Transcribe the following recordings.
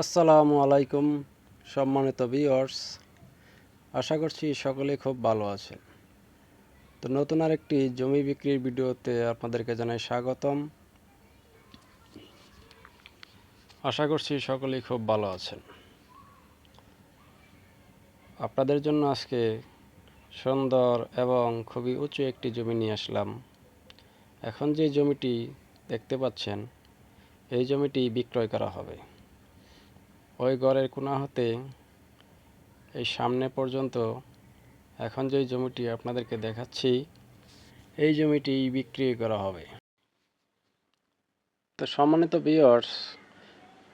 আসসালামু আলাইকুম, সম্মানিত ভিউয়ার্স আশা করছি সকলে খুব ভালো আছেন। তো নতুন আরেকটি জমি বিক্রির ভিডিওতে আপনাদেরকে জানাই স্বাগতম। আশা করছি সকলেই খুব ভালো আছেন। আপনাদের জন্য আজকে সুন্দর এবং খুবই উঁচু একটি জমি নিয়ে আসলাম। এখন যে জমিটি দেখতে পাচ্ছেন, এই জমিটি বিক্রয় করা হবে। ওই ঘরের কোনা হতে এই সামনে পর্যন্ত এখন যে জমিটি আপনাদেরকে দেখাচ্ছি, এই জমিটি বিক্রি করা হবে। তো সম্মানিত বিয়ার্স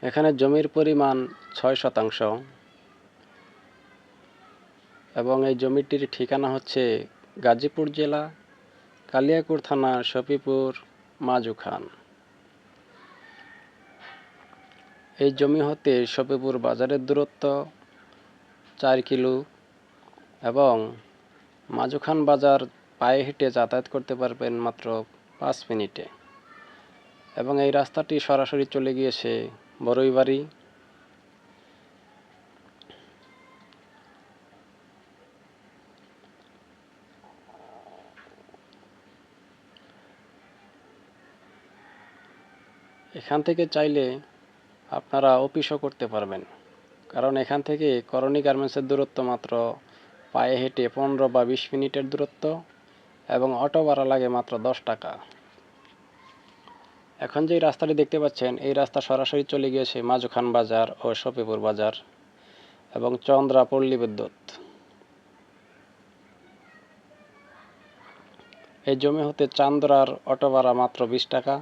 এখানে জমির পরিমাণ ছয় শতাংশ এবং এই জমিটির ঠিকানা হচ্ছে গাজীপুর জেলা কালিয়াকুর থানা শফিপুর মাজু খান এই জমি হতে শফিপুর বাজারের দূরত্ব চার কিলো এবং মাজুখান বাজার পায়ে হেঁটে যাতায়াত করতে পারবেন মাত্র পাঁচ মিনিটে। এবং এই রাস্তাটি সরাসরি চলে গিয়েছে বড়ইবাড়ি। এখান থেকে চাইলে আপনারা অফিসও করতে পারবেন। কারণ এখান থেকে করণী গার্মেন্টসের দূরত্ব মাত্র পায়ে হেঁটে পনেরো বা বিশ মিনিটের দূরত্ব এবং অটো ভাড়া লাগে মাত্র দশ টাকা। এখন যে রাস্তাটি দেখতে পাচ্ছেন, এই রাস্তা সরাসরি চলে গিয়েছে মাজুখান বাজার ও শফিপুর বাজার এবং চন্দ্রা পল্লী বিদ্যুৎ। এই জমি হতে চান্দ্রার অটো ভাড়া মাত্র বিশ টাকা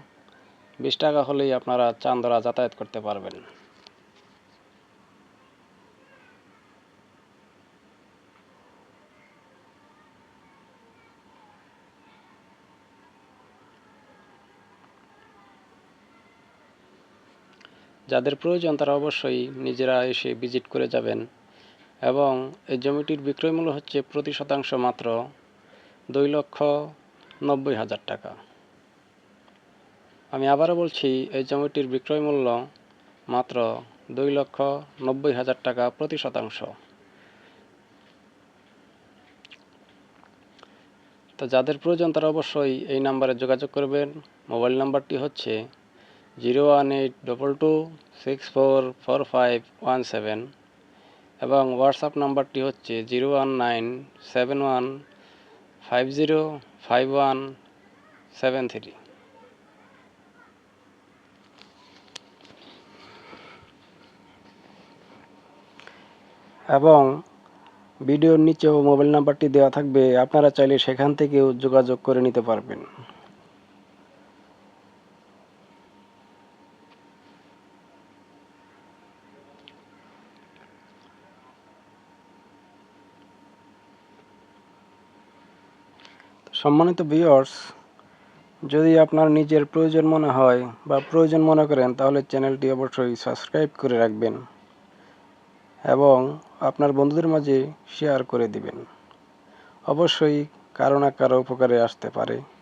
বিশ টাকা হলেই আপনারা চান্দরা যাতায়াত করতে পারবেন। যাদের প্রয়োজন তারা অবশ্যই নিজেরা এসে ভিজিট করে যাবেন এবং এই জমিটির বিক্রয় মূল্য হচ্ছে প্রতি শতাংশ মাত্র দুই লক্ষ নব্বই হাজার টাকা। আমি আবারও বলছি, এই জমিটির বিক্রয় মূল্য মাত্র দুই লক্ষ নব্বই হাজার টাকা প্রতি শতাংশ। তো যাদের প্রয়োজন তারা অবশ্যই এই নাম্বারে যোগাযোগ করবেন। মোবাইল নাম্বারটি হচ্ছে zero one eight double two six four four five one seven এবং হোয়াটসঅ্যাপ নাম্বারটি হচ্ছে zero one nine seven one five zero five one seven three. এবং ভিডিওর নিচেও মোবাইল নাম্বারটি দেওয়া থাকবে, আপনারা চাইলে সেখান থেকেও যোগাযোগ করে নিতে পারবেন। সম্মানিত ভিউয়ার্স যদি আপনার নিজের প্রয়োজন মনে হয় বা প্রয়োজন মনে করেন, তাহলে চ্যানেলটি অবশ্যই সাবস্ক্রাইব করে রাখবেন এবং আপনার বন্ধুদের মাঝে শেয়ার করে দিবেন। অবশ্যই কারও না কারও উপকারে আসতে পারে।